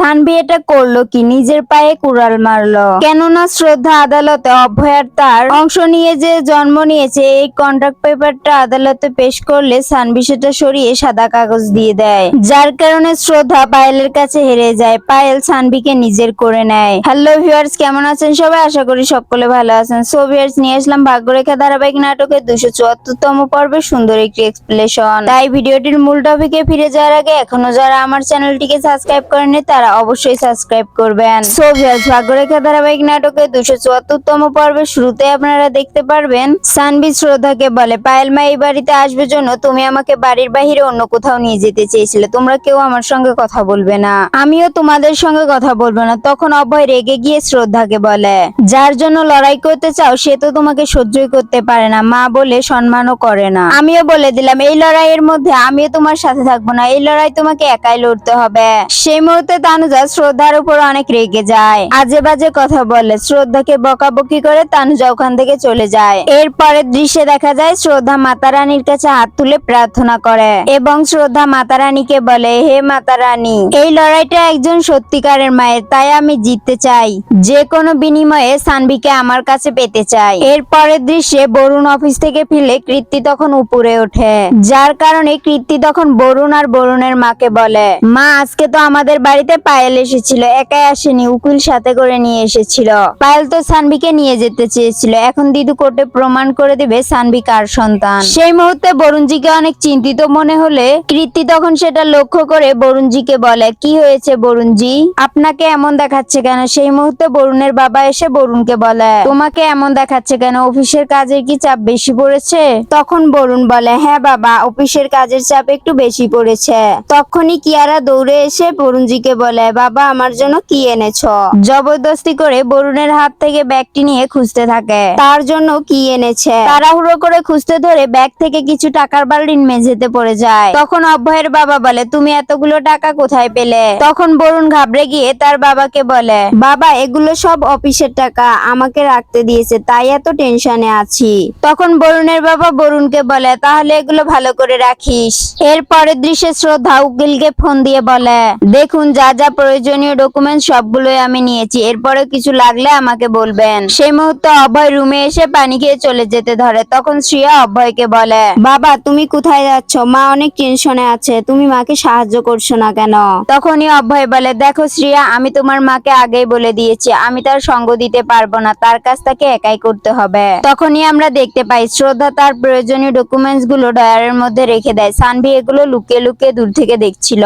সানভি এটা করল কি? নিজের পায়ে কুড়াল মারলো। কেননা শ্রদ্ধা আদালতে অভয়ার তার অংশ নিয়ে যে জন্ম নিয়েছে, এই কন্ট্রাক্ট পেপারটা আদালতে পেশ করলে সানভি সেটা সরিয়ে সাদা কাগজ দিয়ে দেয়। যার কারণে শ্রদ্ধা পায়েলের কাছে হেরে যায়। পায়েল সানভিকে নিজের করে নেয়। হ্যালো ভিউয়ার্স কেমন আছেন সবাই? আশা করি সকলে ভালো আছেন। সো ভিউয়ার্স নিয়ে আসলাম ভাগ্যরেখা ধারাবাহিক নাটকের দুশো চুয়াত্তরতম পর্বে সুন্দর একটি এক্সপ্লেশন তাই ভিডিওটির মূল টপিকে ফিরে যাওয়ার আগে এখনও যারা আমার চ্যানেলটিকে সাবস্ক্রাইব করেনি তারা অবশ্যই সাবস্ক্রাইব করবেন। সো ভাগ্যরেখা ধারাবাহিক নাটকের দুশো চুয়াত্তরতম পর্বে শুরুতে আপনারা দেখতে পারবেন, সানবি শ্রদ্ধাকে বলে, পায়েল মা, এই বাড়িতে আসবে জন্য তুমি আমাকে বাড়ির বাইরে অন্য কোথাও নিয়ে যেতে চেয়েছিলে। তোমরা কেউ আমার সঙ্গে কথা বলবে না। আমিও তোমাদের সঙ্গে কথা বলব না। তখন অভয় রেগে গিয়ে শ্রদ্ধাকে বলে, যার জন্য লড়াই করতে চাও, সে তো তোমাকে সহ্যই করতে পারে না। মা বলে, সম্মানও করে না। আমিও বলে দিলাম, এই লড়াইয়ের মধ্যে আমিও তোমার সাথে থাকব না। এই লড়াই তোমাকে একাই লড়তে হবে। সেই মুহূর্তে তানুজা শ্রদ্ধার উপর অনেক রেগে যায়। আজে বাজে কথা বলে শ্রদ্ধাকে বকাবকি করে তানুজা ওখান থেকে চলে যায়। এর পরের দৃশ্যে দেখা যায় শ্রদ্ধা মাতা রানীর কাছে হাত তুলে প্রার্থনা করে এবং শ্রদ্ধা মাতা রানীকে বলে, হে মাতা রানী এই লড়াইটা একজন সত্যিকারের মায়ের, তাই আমি জিততে চাই। যে কোনো বিনিময়ে সানভিকে আমার কাছে পেতে চাই। এর পরের দৃশ্যে বরুণ অফিস থেকে ফিরে কৃত্তি তখন উপরে ওঠে। যার কারণে কৃত্তি তখন বরুণ আর বরুণের মাকে বলে, মা, আজকে তো আমাদের বাড়িতে পায়েল এসেছিল, একাই আসেনি, উকিল সাথে করে নিয়ে এসেছিল। পায়েল তো সানভিকে নিয়ে যেতে চেয়েছিল, এখন দিদু কোর্টে প্রমাণ করে দিবে সানভি কার সন্তান। সেই মুহূর্তে বরুণজিকে অনেক চিন্তিত মনে হলে কৃত্তি তখন সেটা লক্ষ্য করে বরুণজিকে বলে, কি হয়েছে বরুণজি? আপনাকে এমন দেখাচ্ছে কেন? সেই মুহূর্তে বরুণের বাবা এসে বরুণকে বলে, তোমাকে এমন দেখাচ্ছে কেন? অফিসের কাজের কি চাপ বেশি পড়েছে? তখন বরুণ বলে হ্যাঁ বাবা, অফিসের কাজের চাপ একটু বেশি পড়েছে। তখনই কিয়ারা দৌড়ে এসে বরুণজিকে বলে বাবা, আমার জন্য কি এনেছ? জবরদস্তি করে বরুণের হাত থেকে ব্যাগটি নিয়ে খুঁজতে থাকে। তার জন্য কি এনেছে? তাড়াহুড়ো করে খুঁজতে ধরে ব্যাগ থেকে কিছু টাকার বালতিন মেঝেতে পড়ে যায়। তখন অভয়ের বাবা বলে, তুমি এতগুলো টাকা কোথায় পেলে? তখন বরুণ ঘাবড়ে গিয়ে তার বাবাকে বলে, বাবা, এগুলো সব অফিসের টাকা, আমাকে রাখতে দিয়েছে, তাই এত টেনশনে আছি। তখন বরুণের বাবা বরুণকে বলে, তাহলে এগুলো ভালো করে রাখিস। এর পরের দৃশ্যে শ্রদ্ধা উকিলকে ফোন দিয়ে বলে, দেখুন যা যা প্রয়োজনীয় ডকুমেন্ট সবগুলোই আমি নিয়েছি। এরপরে কিছু লাগলে আমাকে বলবেন। সেই মুহূর্তে অভয় রুমে এসে পানি খেয়ে চলে যেতে ধরে। তখন শ্রিয়া অভয়কে বলে, বাবা, তুমি কোথায় যাচ্ছ? মা অনেক টেনশনে আছে। তুমি মাকে সাহায্য করছ না কেন? তখনই অভয় বলে, দেখো শ্রিয়া, আমি তোমার মাকে আগেই বলে দিয়েছি। আমি তার সঙ্গ দিতে পারব না। তার কাছ থেকে একাই করতে হবে। তখনই আমরা দেখতে পাই, শ্রদ্ধা তার প্রয়োজনীয় ডকুমেন্টসগুলো ডয়ারের মধ্যে রেখে দেয়। সানভি এগুলো লুকিয়ে লুকিয়ে দূর থেকে দেখছিল।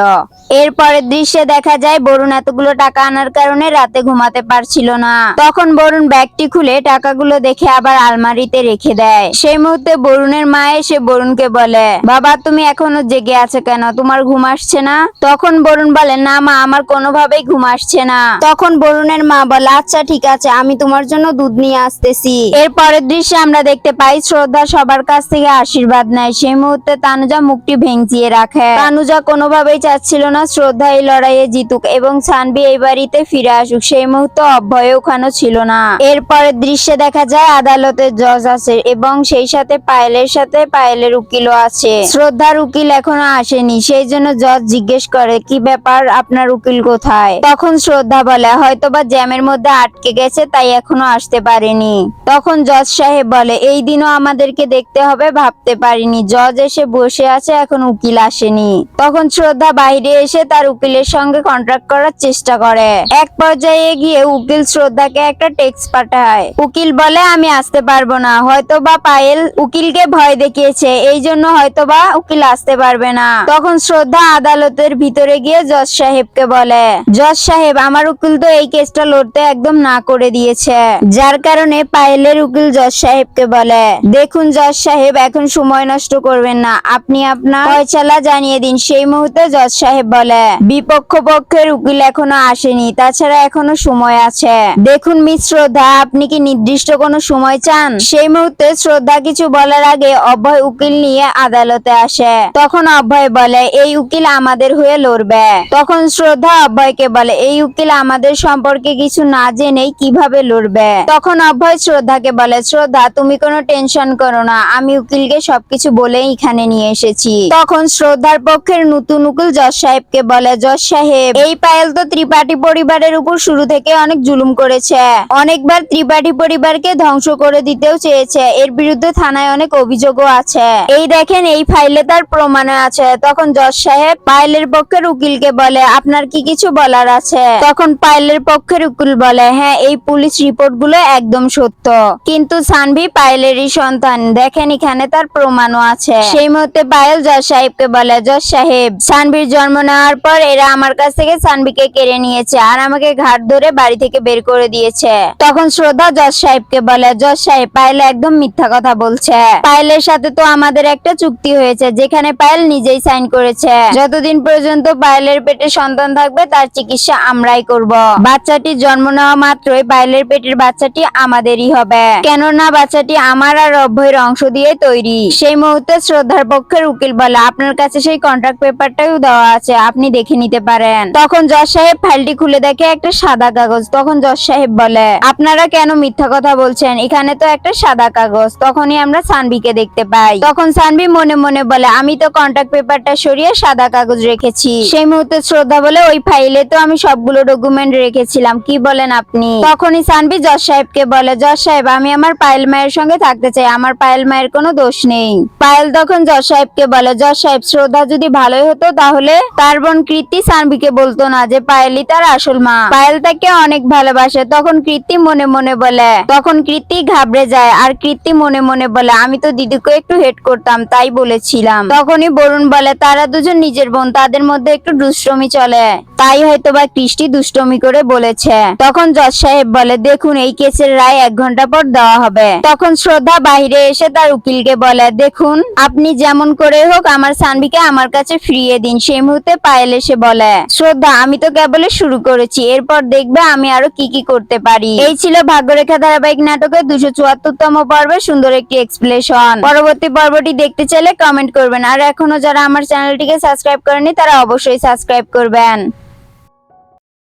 এরপরের দৃশ্যে দেখা যায়, বরুণ এতগুলো টাকা আনার কারণে রাতে ঘুমাতে পারছিল না। তখন বরুণ ব্যাগটি খুলে টাকাগুলো দেখে আবার আলমারিতে রেখে দেয়। সেই মুহূর্তে বরুণের মা এসে বরুণকে বলে, বাবা, তুমি এখনও জেগে আছো কেন? তোমার ঘুম আসছে না? তখন বরুণ বলে, না মা, আমার কোনোভাবেই ঘুম আসছে না। তখন বরুণের মা বলে আচ্ছা ঠিক আছে, আমি তোমার জন্য দুধ নিয়ে আসতেছি। এর পরের দৃশ্যে আমরা দেখতে পাই, শ্রদ্ধা সবার কাছ থেকে আশীর্বাদ নেয়। সেই মুহূর্তে তানুজা মুখটি ভেঙচিয়ে রাখে। তানুজা কোনোভাবেই চাচ্ছিল না শ্রদ্ধা এই লড়াইয়ে জিতুক এবং সানবি এই বাড়িতে ফিরে আসুক। সেই মুহূর্তে অভয় ওখানে ছিল না। এর পরের দৃশ্যে দেখা যায় আদালতে জজ আছে এবং সেই সাথে পায়েলের সাথে পায়েলের উকিলও আছে। শ্রদ্ধার উকিল এখনও আসেনি, সেই জন্য জজ জিজ্ঞেস করে, কি ব্যাপার? আপনার উকিল কোথায়? তখন শ্রদ্ধা বলে, হয়তোবা জ্যামের মধ্যে আটকে গেছে, তাই এখনও আসতে পারেনি। তখন জজ সাহেব বলে, এই দিনও আমাদেরকে দেখতে হবে, ভাবতে পারিনি। জজ এসে বসে আছে, এখন উকিল আসেনি। তখন শ্রদ্ধা বাইরে এসে তার উকিলের সঙ্গে কন্ট্রাক্ট করার চেষ্টা করে। এক পর্যায়ে গিয়ে উকিল শ্রদ্ধাকে একটা টেক্সট পাঠায়। উকিল বলে, আমি আসতে পারব না। হয়তো বা পায়েল উকিলকে ভয় দেখিয়েছে। এই জন্য হয়তো বা উকিল আসতে পারবে না। তখন শ্রদ্ধা আদালতের ভিতরে গিয়ে জজ সাহেবকে বলে, জজ সাহেব, আমার উকিল তো এই কেসটা লড়তে একদম না করে দিয়েছে। যার কারণে পায়েলের উকিল জজ সাহেবকে বলে, দেখুন জজ সাহেব, এখন সময় নষ্ট করবেন না। আপনি আপনার জানিয়ে দিন। সেই মুহূর্তে জজ সাহেব বলে বিপক্ষ পক্ষের উকিল এখনও আসেনি, তাছাড়া এখনও সময় আছে। দেখুন মিস শ্রদ্ধা, আপনি কি নির্দিষ্ট কোনো সময় চান? সেই মুহূর্তে শ্রদ্ধা কিছু বলার আগে অভয় উকিল নিয়ে আদালতে আসে। তখন অভয় বলে, এই উকিল আমাদের হয়ে লড়বে। তখন শ্রদ্ধা অভয়কে বলে, এই উকিল আমাদের সম্পর্কে কিছু না জেনেই কীভাবে লড়বে? তখন অভয় শ্রদ্ধাকে বলে, শ্রদ্ধা, তুমি কোনো টেনশন করো না, আমি উকিলকে সবকিছু বলেই এখানে নিয়ে এসেছি। তখন শ্রদ্ধার পক্ষের নতুন উকিল জজ সাহেবকে বলে জজ সাহেব এই পায়েল তো ত্রিপাঠী পরিবারের উপর শুরু থেকে অনেক জুলুম করেছে। অনেকবার ত্রিপাঠী পরিবারকে ধ্বংস করে দিতেও চেয়েছে। এর বিরুদ্ধে থানায় অনেক অভিযোগও আছে। এই দেখেন, এই ফাইলে তার প্রমাণ আছে। তখন জজ সাহেব পায়েলের পক্ষের উকিলকে বলে, আপনার কি কিছু বলার আছে? তখন পায়েলের পক্ষের উকিল বলে হ্যাঁ এই পুলিশ রিপোর্টগুলো একদম সত্য। কিন্তু সানভি পায়েলেরই সন্তান। দেখেন, এখানে তার প্রমাণও আছে। সেই মুহূর্তে পায়েল জজ সাহেবকে বলে, জজ সাহেব, সানভির জন্ম নেওয়ার পর এরা আমার কাছ থেকে সানভিকে কেড়ে নিয়েছে আর আমাকে ঘাট ধরে বাড়ি থেকে বের করে দিয়েছে। তখন শ্রদ্ধা জজ সাহেবকে বলে, জজ সাহেব, পায়েল একদম মিথ্যা কথা বলছে। পায়েলের সাথে তো আমাদের একটা চুক্তি হয়েছে, যেখানে পায়েল নিজেই সাইন করেছে। যতদিন পর্যন্ত পায়েলের পেটে সন্তান থাকবে, তার চিকিৎসা আমরাই করব। বাচ্চাটির জন্ম নেওয়া মাত্রই পায়েলের পেটের বাচ্চাটি আমাদেরই হবে। কেননা বাচ্চাটি আমার আর অভয়ের অংশ দিয়ে তৈরি। সেই মুহূর্তে শ্রদ্ধার পক্ষের উকিল বলে, আপনার কাছে সেই কন্ট্রাক্ট পেপারটাও দেওয়া আছে, আপনি দেখে নিতে পারেন। তখন জজ সাহেব ফাইলটি খুলে দেখে একটা সাদা কাগজ। তখন জজ সাহেব বলে, আপনারা কেন মিথ্যা কথা বলছেন? এখানে তো একটা সাদা কাগজ। তখনই আমরা সানভিকে দেখতে পাই। তখন সানভি মনে মনে বলে, আমি তো কন্ট্রাক্ট পেপারটা সরিয়ে সাদা কাগজ রেখেছি। সেই মুহূর্তে শ্রদ্ধা বলে, ওই ফাইলে তো আমি সবগুলো ডকুমেন্ট রেখেছিলাম। কি বলেন আপনি? তখনই সানভি জজ সাহেবকে বলে, জজ সাহেব, আমি আমার পায়েল মায়ের সঙ্গে থাকতে চাই। আমার পায়েল মায়ের কোনো দোষ নেই। পায়েল তখন জজ সাহেবকে বলে, জজ সাহেব, শ্রদ্ধা যদি ভালোই হতো তাহলে তার বোন কৃতি সানভিকে বলতো না যে পায়েলই তার আসল মা। পায়েল তাকে অনেক ভালোবাসে, তখন কৃতি মনে মনে বলে, তখন কৃতি ঘাবড়ে যায়, আর কৃতি মনে মনে বলে, আমি তো দিদিকে একটু হেড করতাম, তাই বলেছিলাম। তখনই বরুণ বলে, তারা দুজন নিজের বোন, তাদের মধ্যে একটু দুষ্টমি চলে। তাই হয়তো বা কৃষ্টি দুষ্টমি করে বলেছে। তখন জজ সাহেব বলে, দেখুন, এই কেসের রায় এক ঘণ্টা পর দেওয়া হবে। তখন শ্রদ্ধা বাইরে এসে তার উকিলকে বলে, দেখুন, আপনি যেমন করে হোক, আমার সানভিকে আমার কাছে ফিরিয়ে দিন। সেই মুহূর্তে পায়েল এসে বলে, শ্রদ্ধা আমি তো কেবলই শুরু করেছি। এরপর দেখবে আমি আরও কি কি করতে পারি। এই ছিল ভাগ্যরেখা ধারাবাহিক নাটকের দুশো চুয়াত্তরতম পর্বের সুন্দর একটি এক্সপ্লেশন পরবর্তী পর্বটি দেখতে চাইলে কমেন্ট করবেন। আর এখনও যারা আমার চ্যানেলটিকে সাবস্ক্রাইব করেনি তারা অবশ্যই সাবস্ক্রাইব করবেন।